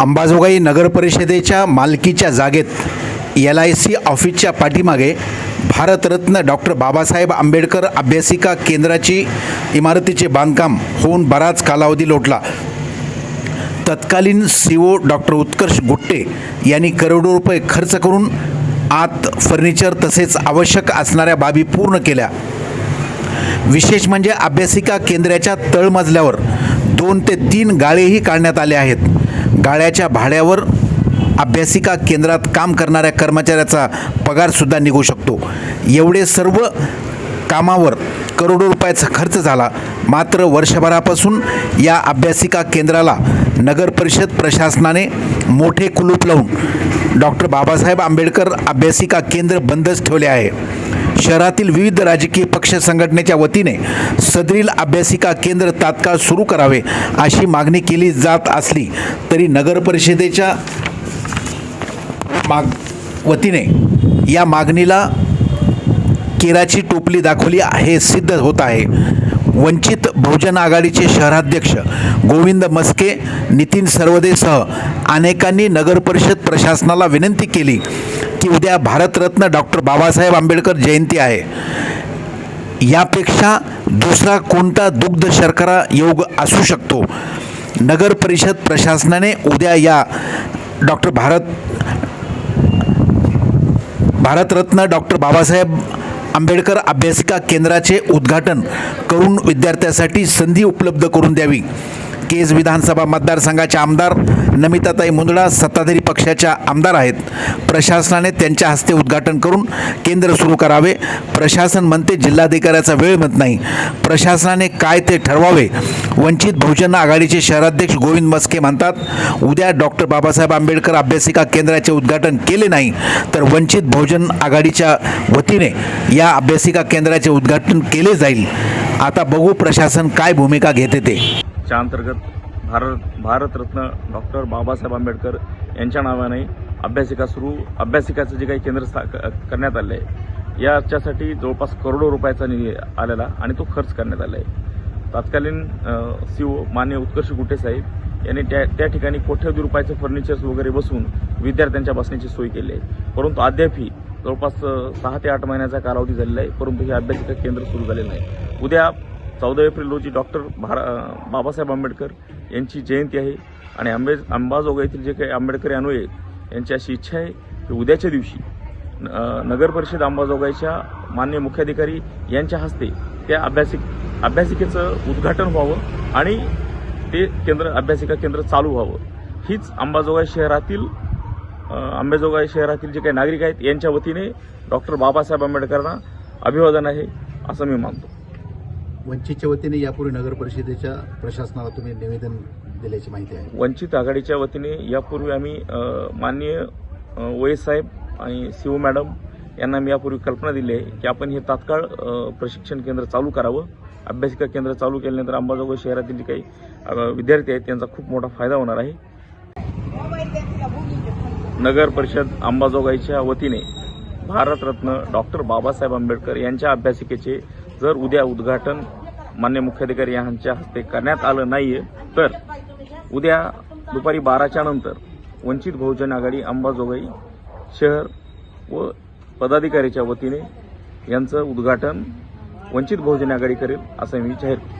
अंबाजोगाई नगरपरिषदेच्या मालकीच्या जागेत एल आय सी ऑफिसच्या पाठीमागे भारतरत्न डॉक्टर बाबासाहेब आंबेडकर अभ्यासिका केंद्राची इमारतीचे बांधकाम होऊन बराच कालावधी लोटला. तत्कालीन C O doctor Utkarsh Gutte यांनी करोडो रुपये खर्च करून आत फर्निचर तसेच आवश्यक असणाऱ्या बाबी पूर्ण केल्या. विशेष म्हणजे अभ्यासिका केंद्राच्या तळमजल्यावर दोन ते तीन गाळेही काढण्यात आले आहेत. गाळ्याच्या भाड्यावर अभ्यासिका केंद्रात काम करणाऱ्या कर्मचाऱ्याचा पगारसुद्धा निघू शकतो. एवढे सर्व कामावर करोडो रुपयाचा खर्च झाला. मात्र वर्षभरापासून या अभ्यासिका केंद्राला नगर परिषद प्रशासनाने मोठे कुलूप लावून डॉक्टर बाबासाहेब आंबेडकर अभ्यासिका केंद्र बंदच ठेवले आहे. शहरातील विविध राजकीय पक्ष संघटनेच्या वतीने सदरील अभ्यासिका केंद्र तात्काळ सुरू करावे अशी मागणी केली जात असली तरी नगर परिषदेच्या माग वतीने या मागणीला केराची टोपली दाखवली हे सिद्ध होत आहे. वंचित बहुजन आघाडीचे शहराध्यक्ष गोविंद मस्के नितीन सर्वदेसह अनेकांनी नगरपरिषद प्रशासनाला विनंती केली. की उद्या भारतरत्न डॉक्टर बाबासाहेब आंबेडकर जयंती आहे. यापेक्षा दुसरा कोणता दुग्ध शर्करा योग असू शकतो? नगर परिषद प्रशासनाने उद्या या डॉक्टर भारत भारतरत्न डॉक्टर बाबासाहेब आंबेडकर अभ्यासिका केंद्राचे उद्घाटन करून विद्यार्थ्यासाठी संधी उपलब्ध करून द्यावी. केज विधानसभा मतदारसंघाच्या आमदार नमिताताई मुंदडा सत्ताधारी पक्षाच्या आमदार आहेत. प्रशासनाने त्यांच्या हस्ते उद्घाटन करून केंद्र सुरू करावे. प्रशासन म्हणते जिल्हाधिकाऱ्याचा वेळ म्हणत नाही. प्रशासनाने काय ते ठरवावे? वंचित बहुजन आघाडीचे शहराध्यक्ष गोविंद मस्के म्हणतात उद्या डॉक्टर बाबासाहेब आंबेडकर अभ्यासिका केंद्राचे उद्घाटन केले नाही तर वंचित बहुजन आघाडीच्या वतीने या अभ्यासिका केंद्राचे उद्घाटन केले जाईल. आता बघू प्रशासन काय भूमिका घेते ते. च्या अंतर्गत भारत भारतरत्न डॉक्टर बाबासाहेब आंबेडकर यांच्या नावाने अभ्यासिका सुरू अभ्यासिकाचं जे काही केंद्र स्था क- करण्यात आलं आहे याच्यासाठी जवळपास करोडो रुपयाचा निधी आलेला आणि तो खर्च करण्यात आला आहे तत्कालीन सी ओ मान्य उत्कर्ष गुटे साहेब यांनी त्या त्या ठिकाणी कोट्यवधी रुपयाचे फर्निचर्स वगैरे बसून विद्यार्थ्यांच्या बसण्याची सोय केली आहे परंतु अद्यापही जवळपास सहा ते आठ महिन्याचा कालावधी झालेला आहे परंतु हे अभ्यासिका केंद्र सुरू झालेलं नाही. उद्या चौदा एप्रिल रोजी डॉक्टर भारा बाबासाहेब आंबेडकर यांची जयंती आहे. आणि आंबे अंबाजोगाईतील येथील जे काही आंबेडकर अनुये यांची अशी इच्छा आहे की उद्याच्या दिवशी न- नगर परिषद अंबाजोगाईच्या मान्य मुख्याधिकारी यांच्या हस्ते त्या अभ्यासिक अभ्यासिकेचं उद्घाटन व्हावं आणि ते केंद्र अभ्यासिका केंद्र चालू व्हावं. हीच अंबाजोगाई शहरातील अ, अंबेजोगाई शहरातील जे काही नागरिक आहेत यांच्या वतीने डॉक्टर बाबासाहेब आंबेडकरांना अभिवादन आहे असं मी मानतो. वंचितच्या वतीने यापूर्वी नगर परिषदेच्या प्रशासनाला तुम्ही निवेदन दिल्याची माहिती आहे. वंचित आघाडीच्या वतीने यापूर्वी आम्ही माननीय अ, साहेब आणि सीओ मॅडम यांना मी यापूर्वी कल्पना दिली आहे की आपण हे तात्काळ प्रशिक्षण केंद्र चालू करावं. अभ्यासिका केंद्र चालू केल्यानंतर अंबाजोगाई शहरातील जे काही विद्यार्थी आहेत त्यांचा खूप मोठा फायदा होणार आहे. नगर परिषद अंबाजोगाईच्या वतीने भारतरत्न डॉक्टर बाबासाहेब आंबेडकर यांच्या अभ्यासिकेचे जर उद्या उद्घाटन मान्य मुख्याधिकारी यांच्या हस्ते करण्यात आलं नाहीये तर उद्या दुपारी बाराच्या नंतर वंचित बहुजन आघाडी अंबाजोगाई शहर व पदाधिकारीच्या वतीने यांचं उद्घाटन वंचित बहुजन आघाडी करेल असं मी जाहीर करतो.